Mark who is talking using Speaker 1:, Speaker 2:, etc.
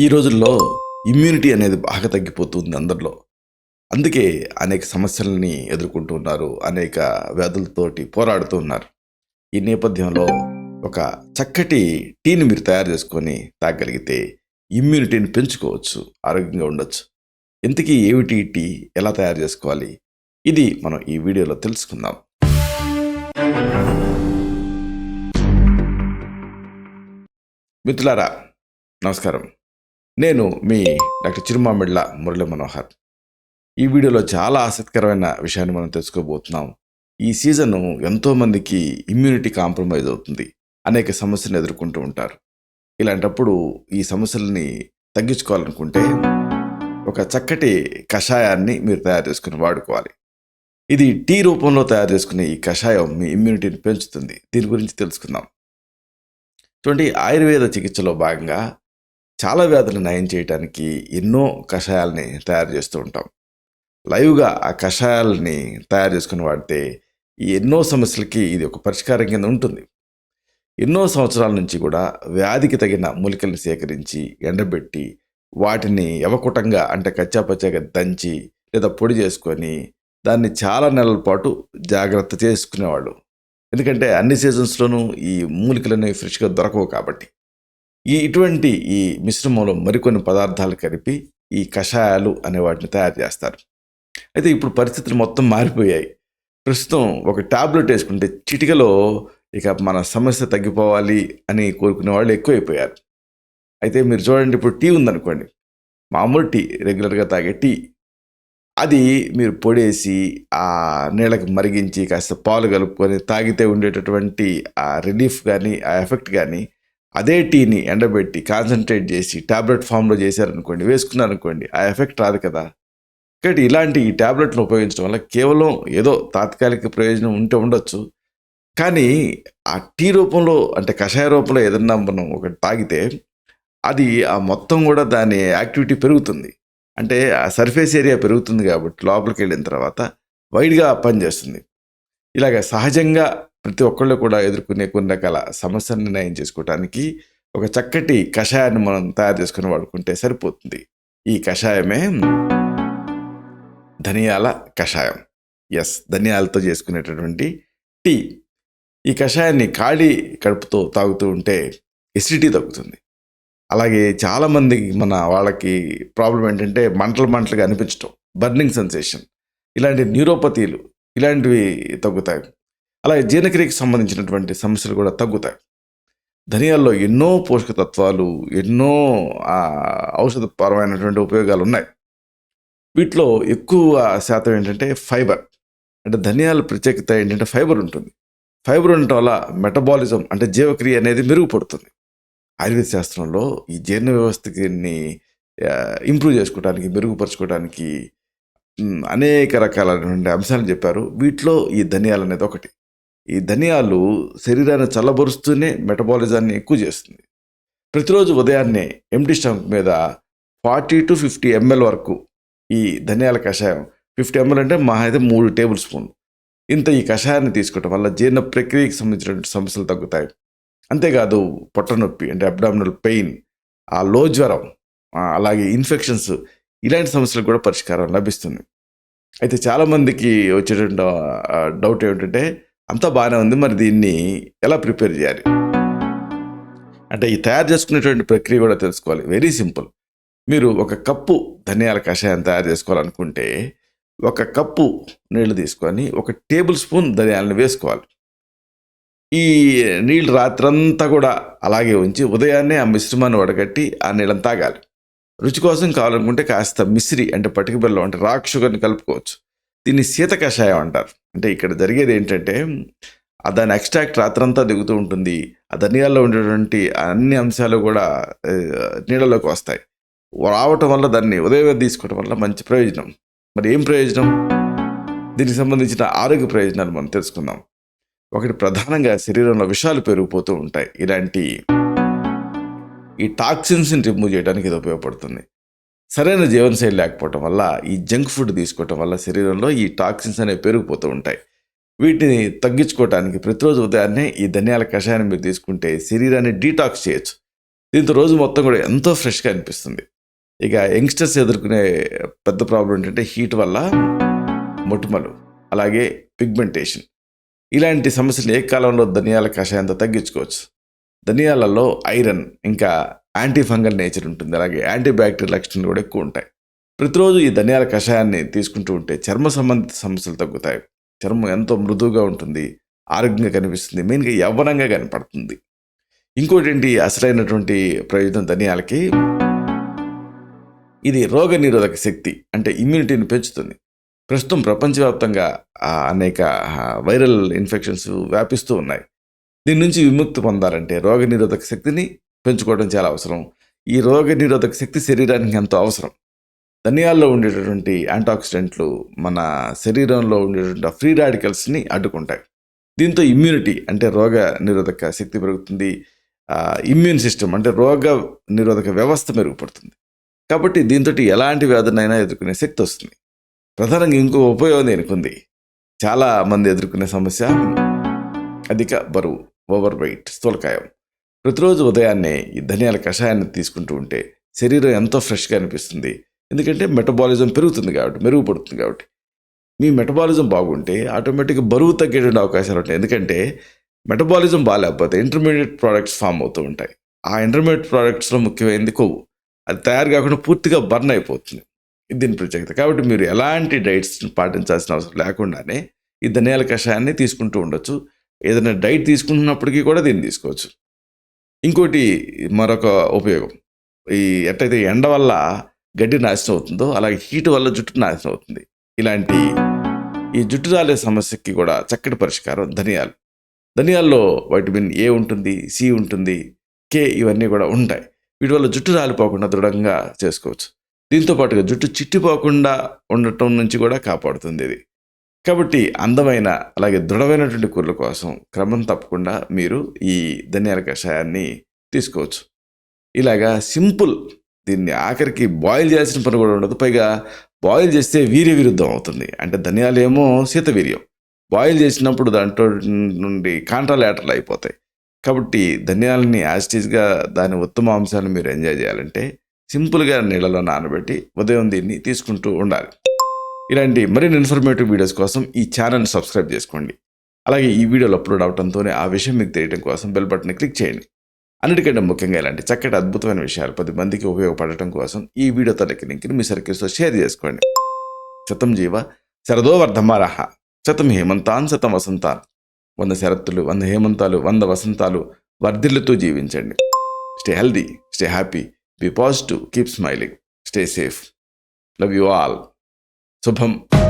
Speaker 1: ఈ రోజుల్లో ఇమ్యూనిటీ అనేది బాగా తగ్గిపోతుంది అందరిలో. అందుకే అనేక సమస్యలని ఎదుర్కొంటూ ఉన్నారు అనేక వ్యాధులతోటి పోరాడుతూ ఉన్నారు. ఈ నేపథ్యంలో ఒక చక్కటి టీని మీరు తయారు చేసుకొని తాగలిగితే ఇమ్యూనిటీని పెంచుకోవచ్చు ఆరోగ్యంగా ఉండొచ్చు. ఇంతకీ ఏమిటి టీ ఎలా తయారు చేసుకోవాలి? ఇది మనం ఈ వీడియోలో తెలుసుకుందాం. మిత్రులారా నమస్కారం. నేను మీ డాక్టర్ చిరుమామిళ్ళ మురళీ మనోహర్. ఈ వీడియోలో చాలా ఆసక్తికరమైన విషయాన్ని మనం తెలుసుకోబోతున్నాం. ఈ సీజన్ ఎంతోమందికి ఇమ్యూనిటీ కాంప్రమైజ్ అవుతుంది. అనేక సమస్యలను ఎదుర్కొంటూ ఉంటారు. ఇలాంటప్పుడు ఈ సమస్యల్ని తగ్గించుకోవాలనుకుంటే ఒక చక్కటి కషాయాన్ని మీరు తయారు చేసుకుని వాడుకోవాలి. ఇది టీ రూపంలో తయారు చేసుకునే ఈ కషాయం మీ ఇమ్యూనిటీని పెంచుతుంది. దీని గురించి తెలుసుకుందాం. చూడండి ఆయుర్వేద చికిత్సలో భాగంగా చాలా వ్యాధులు నయం చేయడానికి ఎన్నో కషాయాలని తయారు చేస్తూ ఉంటాం. లైవ్గా ఆ కషాయాలని తయారు చేసుకుని వాడితే ఈ ఎన్నో సమస్యలకి ఇది ఒక పరిష్కారం కింద ఉంటుంది. ఎన్నో సంవత్సరాల నుంచి కూడా వ్యాధికి తగిన మూలికలను సేకరించి ఎండబెట్టి వాటిని యవకుటంగా అంటే కచ్చాపచ్చాగా దంచి లేదా పొడి చేసుకొని దాన్ని చాలా నెలల పాటు జాగ్రత్త చేసుకునేవాళ్ళు. ఎందుకంటే అన్ని సీజన్స్లోనూ ఈ మూలికలు ఫ్రెష్గా దొరకవు కాబట్టి. ఈ ఇటువంటి ఈ మిశ్రమంలో మరికొన్ని పదార్థాలు కలిపి ఈ కషాయాలు అనే వాటిని తయారు చేస్తారు. అయితే ఇప్పుడు పరిస్థితులు మొత్తం మారిపోయాయి. ప్రస్తుతం ఒక టాబ్లెట్ వేసుకుంటే చిటికలో ఇక మన సమస్య తగ్గిపోవాలి అని కోరుకునే వాళ్ళు ఎక్కువైపోయారు. అయితే మీరు చూడండి ఇప్పుడు టీ ఉందనుకోండి మామూలు టీ రెగ్యులర్గా తాగే టీ. అది మీరు పొడేసి ఆ నీళ్ళకి మరిగించి కాస్త పాలు కలుపుకొని తాగితే ఉండేటటువంటి ఆ రిలీఫ్ కానీ ఆ ఎఫెక్ట్ కానీ అదే టీని ఎండబెట్టి కాన్సన్ట్రేట్ చేసి ట్యాబ్లెట్ ఫామ్లో చేశారనుకోండి వేసుకున్నారనుకోండి ఆ ఎఫెక్ట్ రాదు కదా. కాబట్టి ఇలాంటి ఈ టాబ్లెట్లు ఉపయోగించడం వల్ల కేవలం ఏదో తాత్కాలిక ప్రయోజనం ఉంటే ఉండొచ్చు. కానీ ఆ టీ రూపంలో అంటే కషాయ రూపంలో ఏదన్నా మనం ఒకటి తాగితే అది ఆ మొత్తం కూడా దాని యాక్టివిటీ పెరుగుతుంది. అంటే ఆ సర్ఫేస్ ఏరియా పెరుగుతుంది కాబట్టి లోపలికి వెళ్ళిన తర్వాత వైడ్గా పనిచేస్తుంది. ఇలాగ సహజంగా ప్రతి ఒక్కళ్ళు కూడా ఎదుర్కొనే కొన్ని రకాల సమస్యలను నయం చేసుకోవడానికి ఒక చక్కటి కషాయాన్ని మనం తయారు చేసుకుని వాడుకుంటే సరిపోతుంది. ఈ కషాయమే ధనియాల కషాయం. ఎస్ ధనియాలతో చేసుకునేటటువంటి టీ. ఈ కషాయాన్ని ఖాళీ కడుపుతో తాగుతూ ఉంటే ఎసిడిటీ తగ్గుతుంది. అలాగే చాలామంది మన వాళ్ళకి ప్రాబ్లం ఏంటంటే మంటలు మంటలుగా అనిపించడం బర్నింగ్ సెన్సేషన్ ఇలాంటి న్యూరోపతీలు ఇలాంటివి తగ్గుతాయి. అలాగే జీర్ణక్రియకి సంబంధించినటువంటి సమస్యలు కూడా తగ్గుతాయి. ధనియాల్లో ఎన్నో పోషక తత్వాలు ఎన్నో ఔషధపరమైనటువంటి ఉపయోగాలు ఉన్నాయి వీటిలో ఎక్కువ శాతం ఏంటంటే ఫైబర్. అంటే ధనియాల ప్రత్యేకత ఏంటంటే ఫైబర్ ఉంటుంది. ఫైబర్ ఉండటం వల్ల మెటబాలిజం అంటే జీవక్రియ అనేది మెరుగుపడుతుంది. ఆయుర్వేద శాస్త్రంలో ఈ జీర్ణ వ్యవస్థకి ఇంప్రూవ్ చేసుకోవడానికి మెరుగుపరచుకోవడానికి అనేక రకాలైనటువంటి అంశాలు చెప్పారు. వీటిలో ఈ ధనియాలు అనేది ఒకటి. ఈ ధనియాలు శరీరాన్ని చల్లబరుస్తూనే మెటబాలిజాన్ని ఎక్కువ చేస్తుంది. ప్రతిరోజు ఉదయాన్నే ఎంటీ స్టమక్ మీద ఫార్టీ టు ఫిఫ్టీ ఎంఎల్ వరకు ఈ ధనియాల కషాయం ఫిఫ్టీ ఎంఎల్ అంటే మహా అయితే మూడు టేబుల్ స్పూన్ ఇంత ఈ కషాయాన్ని తీసుకోవటం వల్ల జీర్ణ ప్రక్రియకి సంబంధించినటువంటి సమస్యలు తగ్గుతాయి. అంతేకాదు పొట్ట నొప్పి అంటే అబ్డామినల్ పెయిన్ ఆ లో జ్వరం అలాగే ఇన్ఫెక్షన్స్ ఇలాంటి సమస్యలకు కూడా పరిష్కారం లభిస్తుంది. అయితే చాలామందికి వచ్చేటువంటి డౌట్ ఏమిటంటే అంతా బాగానే ఉంది. మరి దీన్ని ఎలా ప్రిపేర్ చేయాలి? అంటే ఈ తయారు చేసుకునేటువంటి ప్రక్రియ కూడా తెలుసుకోవాలి. Very simple. మీరు ఒక కప్పు ధనియాల కషాయం తయారు చేసుకోవాలనుకుంటే ఒక కప్పు నీళ్ళు తీసుకొని ఒక టేబుల్ స్పూన్ ధనియాలను వేసుకోవాలి. ఈ నీళ్ళు రాత్రంతా కూడా అలాగే ఉంచి ఉదయాన్నే ఆ మిశ్రమాన్ని వడగట్టి ఆ నీళ్ళని తాగాలి. రుచి కోసం కావాలనుకుంటే కాస్త మిశ్రి అంటే పటిక బెల్లం అంటే రాక్ షుగర్ని కలుపుకోవచ్చు. దీన్ని శీత కషాయం అంటారు. అంటే ఇక్కడ జరిగేది ఏంటంటే దాని ఎక్స్ట్రాక్ట్ రాత్రంతా దిగుతూ ఉంటుంది. ఆ ధనియాల్లో ఉండేటువంటి అన్ని అంశాలు కూడా నీళ్ళలోకి వస్తాయి. రావటం వల్ల దాన్ని ఉదయం తీసుకోవడం వల్ల మంచి ప్రయోజనం. మరి ఏం ప్రయోజనం? దీనికి సంబంధించిన ఆరోగ్య ప్రయోజనాలు మనం తెలుసుకుందాం. ఒకటి ప్రధానంగా శరీరంలో విషాలు పెరిగిపోతూ ఉంటాయి. ఇలాంటి ఈ టాక్సిన్స్ని రిమూవ్ చేయడానికి ఇది ఉపయోగపడుతుంది. సరైన జీవనశైలి లేకపోవటం వల్ల ఈ జంక్ ఫుడ్ తీసుకోవటం వల్ల శరీరంలో ఈ టాక్సిన్స్ అనేవి పెరిగిపోతూ ఉంటాయి. వీటిని తగ్గించుకోవడానికి ప్రతిరోజు ఉదయాన్నే ఈ ధనియాల కషాయాన్ని మీరు తీసుకుంటే శరీరాన్ని డీటాక్స్ చేయొచ్చు. దీంతో రోజు మొత్తం కూడా ఎంతో ఫ్రెష్గా అనిపిస్తుంది. ఇక యంగ్స్టర్స్ ఎదుర్కొనే పెద్ద ప్రాబ్లం ఏంటంటే హీట్ వల్ల మొటిమలు అలాగే పిగ్మెంటేషన్. ఇలాంటి సమస్యలు ఏ కాలంలో ధనియాల కషాయంతో తగ్గించుకోవచ్చు? ధనియాలలో ఐరన్ ఇంకా యాంటీ ఫంగల్ నేచర్ ఉంటుంది. అలాగే యాంటీ బ్యాక్టీరియల్ లక్షణాలు కూడా ఎక్కువ ఉంటాయి. ప్రతిరోజు ఈ ధనియాల కషాయాన్ని తీసుకుంటూ ఉంటే చర్మ సంబంధిత సమస్యలు తగ్గుతాయి. చర్మం ఎంతో మృదువుగా ఉంటుంది. ఆరోగ్యంగా కనిపిస్తుంది. మెయిన్గా యవ్వనంగా కనపడుతుంది. ఇంకోటి ఏంటి అసలైనటువంటి ప్రయోజనం ధనియాలకి? ఇది రోగ నిరోధక శక్తి అంటే ఇమ్యూనిటీని పెంచుతుంది. ప్రస్తుతం ప్రపంచవ్యాప్తంగా అనేక వైరల్ ఇన్ఫెక్షన్స్ వ్యాపిస్తూ ఉన్నాయి. దీని నుంచి విముక్తి పొందాలంటే రోగ నిరోధక శక్తిని పెంచుకోవడం చాలా అవసరం. ఈ రోగ నిరోధక శక్తి శరీరానికి ఎంతో అవసరం. ధనియాల్లో ఉండేటటువంటి యాంటాక్సిడెంట్లు మన శరీరంలో ఉండేటువంటి ఫ్రీ రాడికల్స్ని అడ్డుకుంటాయి. దీంతో ఇమ్యూనిటీ అంటే రోగ నిరోధక శక్తి పెరుగుతుంది. ఇమ్యూన్ సిస్టమ్ అంటే రోగ నిరోధక వ్యవస్థ మెరుగుపడుతుంది. కాబట్టి దీంతో ఎలాంటి వ్యాధులైనా ఎదుర్కొనే శక్తి వస్తుంది. ప్రధానంగా ఇంకో ఉపయోగం దీనికి ఉంది చాలా మంది ఎదుర్కొనే సమస్య అధిక బరువు ఓవర్ వెయిట్ స్థూలకాయం. ప్రతిరోజు ఉదయాన్నే ఈ ధనియాల కషాయాన్ని తీసుకుంటూ ఉంటే శరీరం ఎంతో ఫ్రెష్గా అనిపిస్తుంది. ఎందుకంటే మెటబాలిజం పెరుగుతుంది కాబట్టి మెరుగుపడుతుంది కాబట్టి. మీ మెటబాలిజం బాగుంటే ఆటోమేటిక్గా బరువు తగ్గేటువంటి అవకాశాలు ఉంటాయి. ఎందుకంటే మెటబాలిజం బాగాలేకపోతే ఇంటర్మీడియట్ ప్రోడక్ట్స్ ఫామ్ అవుతూ ఉంటాయి. ఆ ఇంటర్మీడియట్ ప్రోడక్ట్స్లో ముఖ్యమైనది కొవ్వు. అది తయారు కాకుండా పూర్తిగా బర్న్ అయిపోతుంది. ఇది దీని ప్రత్యేకత. కాబట్టి మీరు ఎలాంటి డైట్స్ పాటించాల్సిన అవసరం లేకుండానే ఈ ధనియాల కషాయాన్ని తీసుకుంటూ ఉండొచ్చు. ఏదైనా డైట్ తీసుకుంటున్నప్పటికీ కూడా దీన్ని తీసుకోవచ్చు. ఇంకోటి మరొక ఉపయోగం. ఈ ఎట్టయితే ఎండ వల్ల గడ్డి నాశనం అవుతుందో అలాగే హీట్ వల్ల జుట్టు నాశనం అవుతుంది. ఇలాంటి ఈ జుట్టు రాలే సమస్యకి కూడా చక్కటి పరిష్కారం ధనియాలు. ధనియాల్లో వైటమిన్ ఏ ఉంటుంది సి ఉంటుంది కే ఇవన్నీ కూడా ఉంటాయి. వీటి వల్ల జుట్టు రాలిపోకుండా దృఢంగా చేసుకోవచ్చు. దీంతో పాటుగా జుట్టు చిట్టిపోకుండా ఉండటం నుంచి కూడా కాపాడుతుంది ఇది. కాబట్టి అందమైన అలాగే దృఢమైనటువంటి కూరల కోసం క్రమం తప్పకుండా మీరు ఈ ధనియాల కషాయాన్ని తీసుకోవచ్చు. ఇలాగా సింపుల్ దీన్ని ఆఖరికి బాయిల్ చేయాల్సిన పని కూడా ఉండదు. పైగా బాయిల్ చేస్తే వీర్య విరుద్ధం అవుతుంది. అంటే ధనియాలు ఏమో శీత వీర్యం. బాయిల్ చేసినప్పుడు దాంట్లో నుండి కాంట్రాలేటర్లు అయిపోతాయి. కాబట్టి ధనియాలని యాస్టీస్గా దాని ఉత్తమ అంశాలను మీరు ఎంజాయ్ చేయాలంటే సింపుల్గా నీళ్ళలో నానబెట్టి ఉదయం దీన్ని తీసుకుంటూ ఉండాలి. ఇలాంటి మరిన్ని ఇన్ఫర్మేటివ్ వీడియోస్ కోసం ఈ ఛానల్ని సబ్స్క్రైబ్ చేసుకోండి. అలాగే ఈ వీడియోలు అప్లోడ్ అవడంతోనే ఆ విషయం మీకు తెలియడం కోసం బెల్ బటన్ క్లిక్ చేయండి. అన్నిటికంటే ముఖ్యంగా ఇలాంటి చక్కటి అద్భుతమైన విషయాలు పది మందికి ఉపయోగపడటం కోసం ఈ వీడియో తనకి లింక్ని మీ సర్కిల్స్తో షేర్ చేసుకోండి. శతం జీవ శరదో వర్ధమారహ శతం హేమంతాన్ శతం వసంతాన్. వంద శరత్తులు వంద హేమంతాలు వంద వసంతాలు వర్ధిల్లుతూ జీవించండి. Stay healthy stay happy be positive keep smiling stay safe love you all So pump.